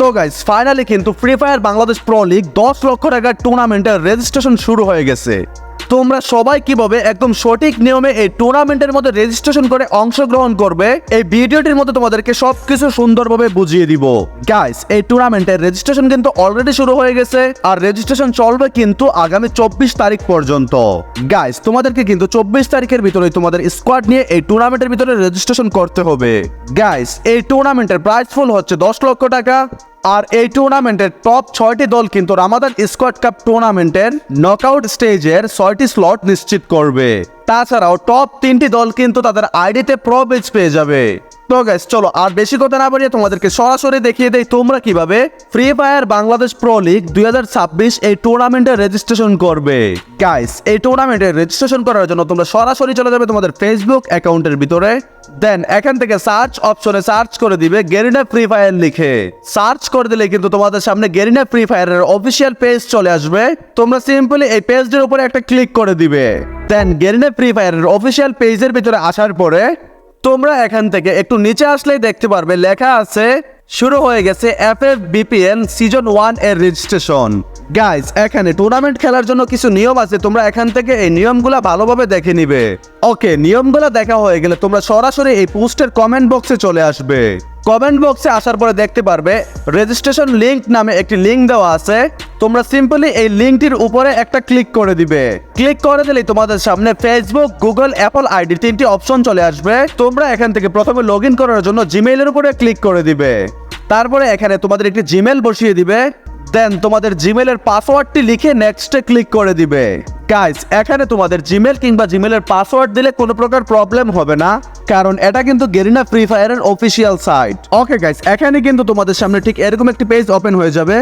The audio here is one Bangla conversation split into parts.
তো গাইস ফাইনালি কিন্তু free fire Bangladesh pro league দশ লক্ষ টাকার টুর্নামেন্টের রেজিস্ট্রেশন শুরু হয়ে গেছে। তোমরা সবাই কীভাবে একদম সঠিক নিয়মে এই টুর্নামেন্টের মধ্যে রেজিস্ট্রেশন করে অংশগ্রহণ করবে, এই ভিডিওটির মধ্যে তোমাদেরকে সবকিছু সুন্দরভাবে বুঝিয়ে দিব। গাইস এই টুর্নামেন্টের রেজিস্ট্রেশন কিন্তু অলরেডি শুরু হয়ে গেছে, আর রেজিস্ট্রেশন চলবে কিন্তু আগামী চব্বিশ তারিখ পর্যন্ত। গাইস তোমাদেরকে কিন্তু চব্বিশ তারিখের ভিতরে তোমাদের স্কোয়াড নিয়ে এই টুর্নামেন্টের ভিতরে রেজিস্ট্রেশন করতে হবে। গাইস এই টুর্নামেন্টের প্রাইস ফুল হচ্ছে দশ লক্ষ টাকা। আর এই টুর্নামেন্টের টপ ছয়টি দল কিন্তু রামাদান স্কোয়াড কাপ টুর্নামেন্টের নকআউট স্টেজের ছয়টি স্লট নিশ্চিত করবে। তাছাড়াও টপ তিনটি দল কিন্তু তাদের আইডিতে প্রবেশ পেয়ে যাবে। তো গাইস চলো, আর বেশি কথা না বাড়িয়ে তোমাদেরকে সরাসরি দেখিয়ে দেই তোমরা কীভাবে free fire Bangladesh pro league দুই এই টুর্নামেন্টের রেজিস্ট্রেশন করবে। গাইস এই টুর্নামেন্টের রেজিস্ট্রেশন করার জন্য তোমরা সরাসরি চলে যাবে তোমাদের ফেসবুক অ্যাকাউন্টের ভিতরে। দেন এখান থেকে সার্চ অপশনে সার্চ করে দিবে গেরিনা ফ্রি ফায়ার লিখে। সার্চ করে দিলে কিন্তু তোমাদের সামনে গেরিনা ফ্রি ফায়ারের অফিসিয়াল পেজ চলে আসবে। তোমরা সিম্পলি এই পেজটির উপরে একটা ক্লিক করে দিবে। দেন গেরিনা ফ্রি ফায়ারের অফিসিয়াল পেজের ভিতরে আসার পরে তোমরা এখান থেকে একটু নিচে আসলেই দেখতে পারবে, লেখা আছে, শুরু হয়ে গেছে এফ এফ বিপিএন সিজন ওয়ানের রেজিস্ট্রেশন গাইজ এখানে টুর্নামেন্ট খেলার জন্য কিছু নিয়ম আছে, তোমরা এখান থেকে এই নিয়মগুলো ভালোভাবে দেখে নিবে। ওকে নিয়মগুলো দেখা হয়ে গেলে তোমরা সরাসরি এই পোস্টের কমেন্ট বক্সে চলে আসবে। কমেন্ট বক্সে আসার পরে দেখতে পারবে রেজিস্ট্রেশন লিংক নামে একটি লিংক দেওয়া আছে। তোমরা সিম্পলি এই লিঙ্কটির উপরে একটা ক্লিক করে দিবে। ক্লিক করে দিলেই তোমাদের সামনে ফেসবুক গুগল অ্যাপল আইডি তিনটি অপশন চলে আসবে। তোমরা এখান থেকে প্রথমে লগ করার জন্য জিমেইলের উপরে ক্লিক করে দিবে। তারপরে এখানে তোমাদের একটি জিমেল বসিয়ে দিবে। দেন তোমাদের জিমেলের পাসওয়ার্ডটি লিখে নেক্সটে ক্লিক করে দিবে। গাইস এখানে তোমাদের জিমেল কিংবা জিমেলের পাসওয়ার্ড দিলে কোনো প্রকার প্রবলেম হবে না, কারণ এটা কিন্তু গেরিনা ফ্রি ফায়ারের অফিসিয়াল সাইট ওকে গাইস এখানে কিন্তু তোমাদের সামনে ঠিক এরকম একটি পেজ ওপেন হয়ে যাবে।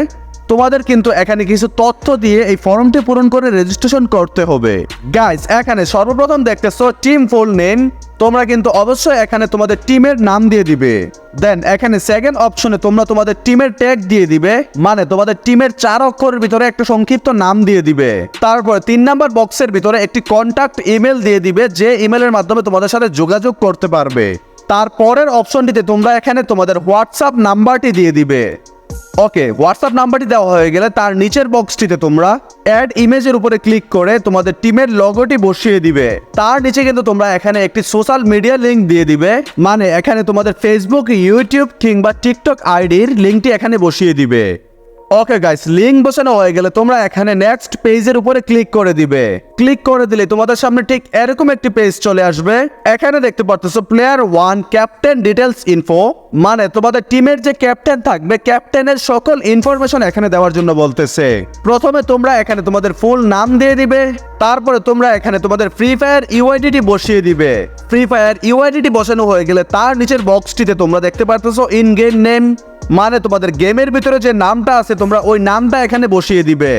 তোমাদের কিন্তু এখানে কিছু তথ্য দিয়ে এই ফর্মটি পূরণ করে রেজিস্ট্রেশন করতে হবে। গাইস এখানে সর্বপ্রথম দেখতেছো টিম ফুল নেম তোমরা কিন্তু অবশ্যই এখানে তোমাদের টিমের নাম দিয়ে দিবে। দেন এখানে সেকেন্ড অপশনে তোমরা তোমাদের টিমের ট্যাগ দিয়ে দিবে। মানে তোমাদের টিমের চার অক্ষরের ভিতরে একটা সংক্ষিপ্ত নাম দিয়ে দিবে। তারপর তিন নাম্বার বক্সের ভিতরে একটি কন্টাক্ট ইমেল দিয়ে দিবে, যে ইমেলের মাধ্যমে তোমাদের সাথে যোগাযোগ করতে পারবে। তারপরের অপশনটিতে তোমরা এখানে তোমাদের হোয়াটসঅ্যাপ নাম্বারটি দিয়ে দিবে। ওকে হোয়াটসঅ্যাপ নাম্বারটি দেওয়া হয়ে গেলে তার নিচের বক্সটিতে তোমরা অ্যাড ইমেজের উপরে ক্লিক করে তোমাদের টিমের লগোটি বসিয়ে দিবে। তার নিচে কিন্তু তোমরা এখানে একটি সোশ্যাল মিডিয়া লিংক দিয়ে দিবে। মানে এখানে তোমাদের ফেসবুক ইউটিউব কিংবা টিকটক আইডির লিঙ্কটি এখানে বসিয়ে দিবে। ওকে গাইস লিঙ্ক বসানো হয়ে গেলে তোমরা এখানে নেক্সট পেজের উপরে ক্লিক করে দিবে। ক্লিক করে দিলে তোমাদের সামনে ঠিক এরকম একটি পেজ চলে আসবে। এখানে দেখতে পারতেছো player one captain details info মানে তোমাদের টিমের যে ক্যাপ্টেন থাকবে ক্যাপ্টেনের সকল ইনফরমেশন এখানে দেওয়ার জন্য বলতেছে। প্রথমে তোমরা এখানে তোমাদের ফুল নাম দিয়ে দিবে। তারপরে তোমরা এখানে তোমাদের ফ্রি ফায়ার ইউআইডিটি বসিয়ে দিবে। ফ্রি ফায়ার ইউআইডিটি বসানো হয়ে গেলে তার নিচের বক্সটিতে তোমরা দেখতে পারতেছো ইন গেম নেম মানে তোমাদের গেমের ভিতরে যে নামটা আছে, তোমরা ওই নামটা এখানে বসিয়ে দিবে।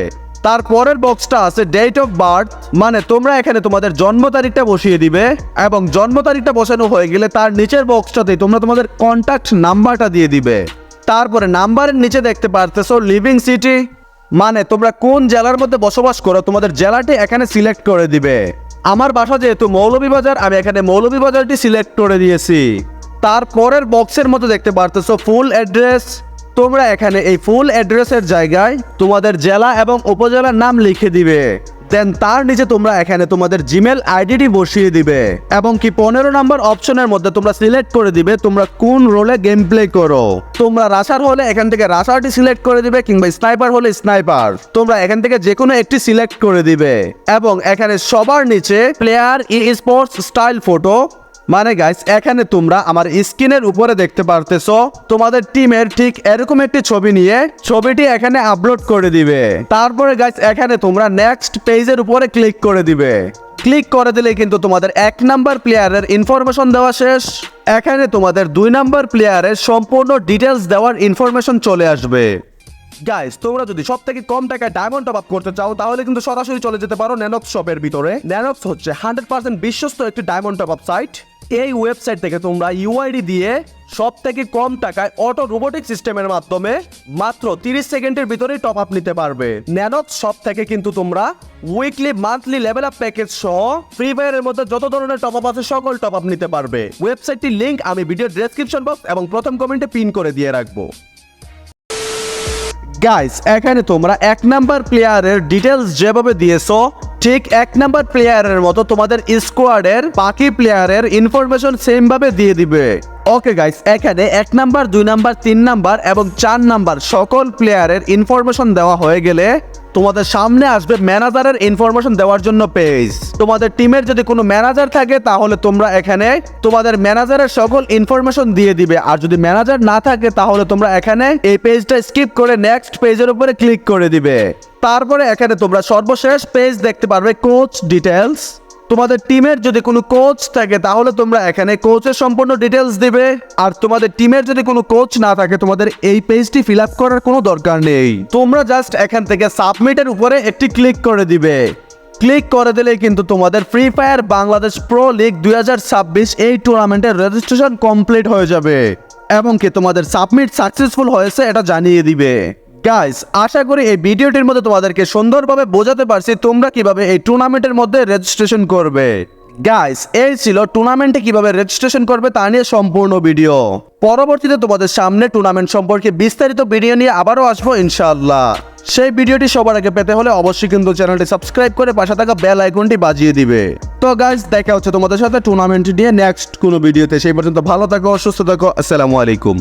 তারপরের বক্সটা আছে ডেট অফ বার্থ মানে তোমরা এখানে তোমাদের জন্ম তারিখটা বসিয়ে দিবে এবং জন্ম তারিখটা বসানো হয়ে গেলে তার নিচের বক্সটাতে তোমরা তোমাদের কন্ট্যাক্ট নাম্বারটা দিয়ে দিবে। তারপরে নাম্বারের নিচে দেখতে পারতেছো লিভিং সিটি মানে তোমরা কোন জেলার মধ্যে বসবাস করো, তোমাদের জেলাটি এখানে সিলেক্ট করে দিবে। আমার বাসা যেহেতু মৌলভীবাজার, আমি এখানে মৌলভীবাজারটি সিলেক্ট করে দিয়েছি। তারপরের বক্সের মতো দেখতে পারতেছো ফুল অ্যাড্রেস। তোমরা এখানে এই ফুল অ্যাড্রেসের জায়গায় তোমাদের জেলা এবং উপজেলার নাম লিখে দিবে। দেন তার নিচে তোমরা এখানে তোমাদের জিমেল আইডিটি বসিয়ে দিবে। এবং কি পনেরো নম্বর অপশনের মধ্যে তোমরা সিলেক্ট করে দিবে তোমরা কোন রোলে গেম প্লে করো। তোমরা রাশার হলে এখান থেকে রাশারটি সিলেক্ট করে দিবে কিংবা স্নাইপার হলে স্নাইপার তোমরা এখান থেকে যে কোনো একটি সিলেক্ট করে দিবে। এবং এখানে সবার নিচে player esports style photo মানে গাইস এখানে তোমরা আমার স্ক্রিনের উপরে দেখতে পারতেছো, তোমাদের টিমের ঠিক এরকম একটি ছবি নিয়ে ছবিটি এখানে আপলোড করে দিবে। তারপরে গাইস এখানে তোমরা নেক্সট পেজের উপরে ক্লিক করে দিবে। ক্লিক করে দিলে কিন্তু তোমাদের এক নাম্বার প্লেয়ারের ইনফরমেশন দেওয়া শেষ। এখানে তোমাদের দুই নাম্বার প্লেয়ারের সম্পূর্ণ ডিটেলস দেওয়ার ইনফরমেশন চলে আসবে। গাইস তোমরা যদি সব থেকে কম টাকায় ডায়মন্ড টপ আপ করতে চাও, তাহলে কিন্তু সরাসরি চলে যেতে পারো ন্যানক্স শপের ভিতরে। ন্যানক্স হচ্ছে হান্ড্রেড পার্সেন্ট বিশ্বস্ত একটি ডায়মন্ড টপ আপ সাইট এই ওয়েবসাইট থেকে তোমরা ইউআইডি দিয়ে সব থেকে কম টাকায় অটো রোবোটিক সিস্টেমের মাধ্যমে মাত্র তিরিশ সেকেন্ডের ভিতরেই টপ আপ নিতে পারবে। ন্যানক্স শপ থেকে কিন্তু তোমরা weekly monthly level up package সহ ফ্রি ফায়ারের মধ্যে যত ধরনের টপ আপ আছে সকল টপ আপ নিতে পারবে। ওয়েবসাইটটির লিংক আমি ভিডিও ডেসক্রিপশন বক্স এবং প্রথম কমেন্টে পিন করে দিয়ে রাখব। গাইস এখানে তোমরা এক নাম্বার প্লেয়ারের ডিটেলস যেভাবে দিয়েছ ঠিক এক নাম্বার প্লেয়ারের মতো তোমাদের স্কোয়াডের বাকি প্লেয়ারের ইনফরমেশন সেম ভাবে দিয়ে দিবে। ওকে গাইস এখানে এক নাম্বার, দুই নাম্বার, তিন নাম্বার এবং চার নাম্বার সকল প্লেয়ারের ইনফরমেশন দেওয়া হয়ে গেলে তোমাদের সামনে আসবে ম্যানেজারের ইনফরমেশন দেওয়ার জন্য পেজ তোমাদের টিমের যদি কোনো ম্যানেজার থাকে, তাহলে তোমরা এখানে তোমাদের ম্যানেজারের সকল ইনফরমেশন দিয়ে দিবে। আর যদি ম্যানেজার না থাকে, তাহলে তোমরা এখানে এই পেজটা স্কিপ করে নেক্সট পেজের উপরে ক্লিক করে দিবে। তারপরে এখানে তোমরা সর্বশেষ পেজ দেখতে পারবে কোচ ডিটেলস তোমাদের টিমের যদি কোনো কোচ থাকে, তাহলে তোমরা এখানে কোচের সম্পূর্ণ ডিটেলস দিবে। আর তোমাদের টিমের যদি কোনো কোচ না থাকে, তোমাদের এই পেজটি ফিল আপ করার কোনো দরকার নেই। তোমরা জাস্ট এখান থেকে সাবমিটের উপরে একটি ক্লিক করে দিবে। ক্লিক করে দিলেই কিন্তু তোমাদের free fire Bangladesh pro league দুই হাজার ছাব্বিশ এই টুর্নামেন্টের রেজিস্ট্রেশন কমপ্লিট হয়ে যাবে। এবং কি তোমাদের সাবমিট সাকসেসফুল হয়েছে, এটা জানিয়ে দিবে। গাইস আশা করি এই ভিডিওটির মধ্যে তোমাদেরকে সুন্দরভাবে বোঝাতে পারছি তোমরা কীভাবে এই টুর্নামেন্টের মধ্যে রেজিস্ট্রেশন করবে। গাইস এই ছিল টুর্নামেন্টে কীভাবে রেজিস্ট্রেশন করবে তা নিয়ে সম্পূর্ণ ভিডিও। পরবর্তীতে তোমাদের সামনে টুর্নামেন্ট সম্পর্কে বিস্তারিত ভিডিও নিয়ে আবারও আসব ইনশাআল্লাহ। সেই ভিডিওটি সবার আগে পেতে হলে অবশ্যই কিন্তু চ্যানেলটি সাবস্ক্রাইব করে পাশে থাকা বেল আইকনটি বাজিয়ে দিবে। তো গাইস দেখা হচ্ছে তোমাদের সাথে টুর্নামেন্ট নিয়ে নেক্সট কোনো ভিডিওতে। সেই পর্যন্ত ভালো থাকো, সুস্থ থাকো, আসসালামু আলাইকুম।